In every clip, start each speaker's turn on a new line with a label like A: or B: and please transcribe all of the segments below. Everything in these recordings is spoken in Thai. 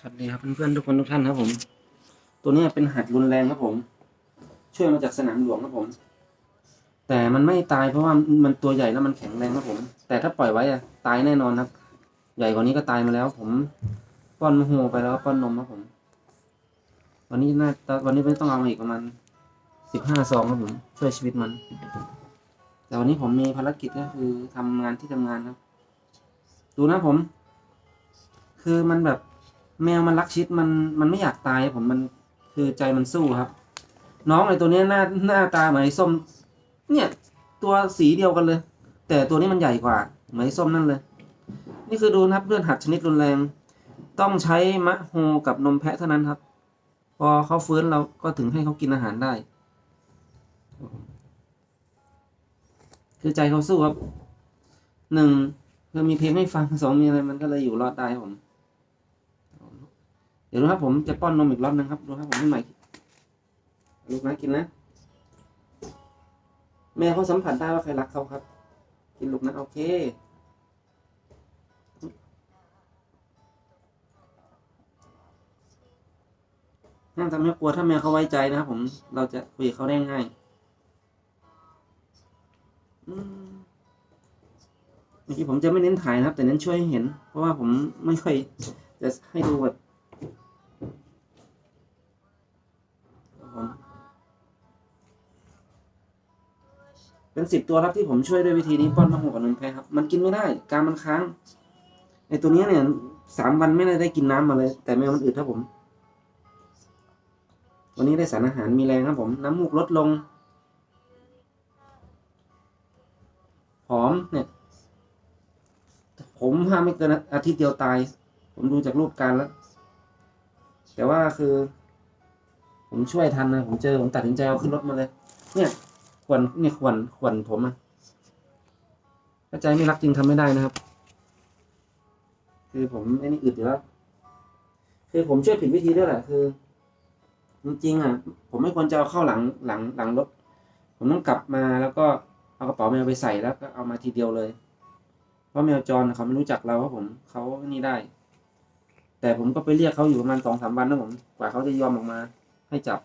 A: สวัสดีครับเพื่อนๆทุกคนทุกท่านครับผม ตัวนี้เป็นหัดรุนแรงครับผม ช่วยมาจากสนามหลวงครับผม แต่มันไม่ตายเพราะว่ามันตัวใหญ่แล้วมันแข็งแรงครับผม แต่ถ้าปล่อยไว้อะตายแน่นอนครับ ใหญ่กว่านี้ก็ตายมาแล้ว ผมป้อนมะโฮไปแล้วป้อนนมครับผม วันนี้น่าวันนี้ไม่ต้องเอามาอีกประมาณสิบห้าซองครับผมช่วยชีวิตมัน แต่วันนี้ผมมีภารกิจก็คือทำงานที่ทำงานครับ ดูนะผม คือมันแบบ แมวมันรักชิดมันมันไม่อยากตายผมมันคือใจมันสู้ครับ น้องไอ้ตัวนี้หน้าหน้าตาเหมือนไอ้ส้ม เนี่ย ตัวสีเดียวกันเลย แต่ตัวนี้มันใหญ่กว่า เหมือนไอ้ส้มนั่นเลย นี่คือดูนะครับเลือดหัดชนิดรุนแรง ต้องใช้มะโฮกับนมแพะเท่านั้นครับ พอเขาฟื้นเราก็ถึงให้เขากินอาหารได้ คือใจเขาสู้ครับหนึ่งคือมีเพลงให้ฟังสองมีอะไรมันก็เลยอยู่รอดได้ครับผม เดี๋ยวดูครับผมจะป้อนนมอีกรอบนึงครับดูครับผมให้ใหม่ลูกนะกินนะ แม่เขาสัมผัสได้ว่าใครรักเขาครับ กินลูกนะโอเคห้ามทำให้กลัวถ้าแมวเขาไว้ใจนะครับผมเราจะคุยกับเขาได้ง่ายเมื่อกี้ผมจะไม่เน้นถ่ายนะครับ แต่เน้นช่วยให้เห็น เพราะว่าผมไม่ค่อยจะให้ดูแบบครับ ผมเป็นสิบตัวครับที่ผมช่วยด้วยวิธีนี้ป้อนมะม่วกับนมแพะครับ มันกินไม่ได้ การมันค้างไอตัวนี้เนี่ยสามวันไม่ได้ได้กินน้ำมาเลย แต่แมวมันอึดครับผม วันนี้ได้สารอาหารมีแรงครับผม น้ำมูกลดลงผอมเนี่ย ผมห้ามไม่เกินอาทิตย์เดียวตาย ผมดูจากรูปการแล้ว แต่ว่าคือ ผมช่วยทันนะ ผมเจอ ผมตัดสินใจเอาขึ้นรถมาเลย เนี่ยขวนเนี่ยขวนขวนผมอะถ้าใจไม่รักจริงทำไม่ได้นะครับ คือผมไอ้นี่อึดอยู่แล้วคือผมช่วยผิดวิธีด้วยแหละ คือ จริงๆอะ ผมไม่ควรจะเอาเข้าหลังหลังหลังรถ ผมต้องกลับมาแล้วก็เอากระเป๋าแมวไปใส่แล้วก็เอามาทีเดียวเลย เพราะแมวจรเขาไม่รู้จักเราว่าผมเขานี่ได้ แต่ผมก็ไปเรียกเขาอยู่ประมาณสองสามวันนะผม กว่าเขาจะยอมออกมา ให้จับ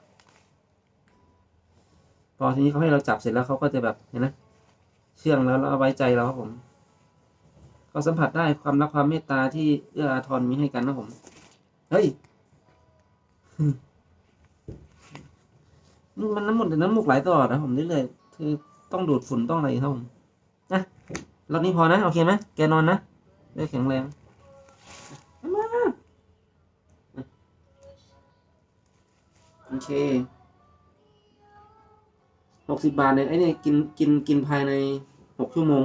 A: พอทีนี้เขาให้เราจับเสร็จแล้วเขาก็จะแบบเห็นไหมเชื่องแล้วแล้วเอาไว้ใจเราครับผมก็สัมผัสได้ความรักความเมตตาที่เอื้ออาทรมีให้กันนะผมเฮ้ยมันน้ำมูกน้ำมูกไหลตลอดนะผมเรื่อยๆคือต้องดูดฝุ่นต้องอะไรครับผมนะรอบนี้พอนะ โอเคไหมแกนอนนะได้แข็งแรง โอเคหกสิบบาทเนี่ยไอ้เนี่ยกินกินกินภายในหกชั่วโมง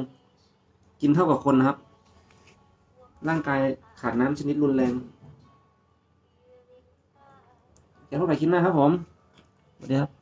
A: กินเท่ากับคนนะครับ ร่างกายขาดน้ำชนิดรุนแรงเดี๋ยวพบกันคลิปหน้าครับผมสวัสดีครับ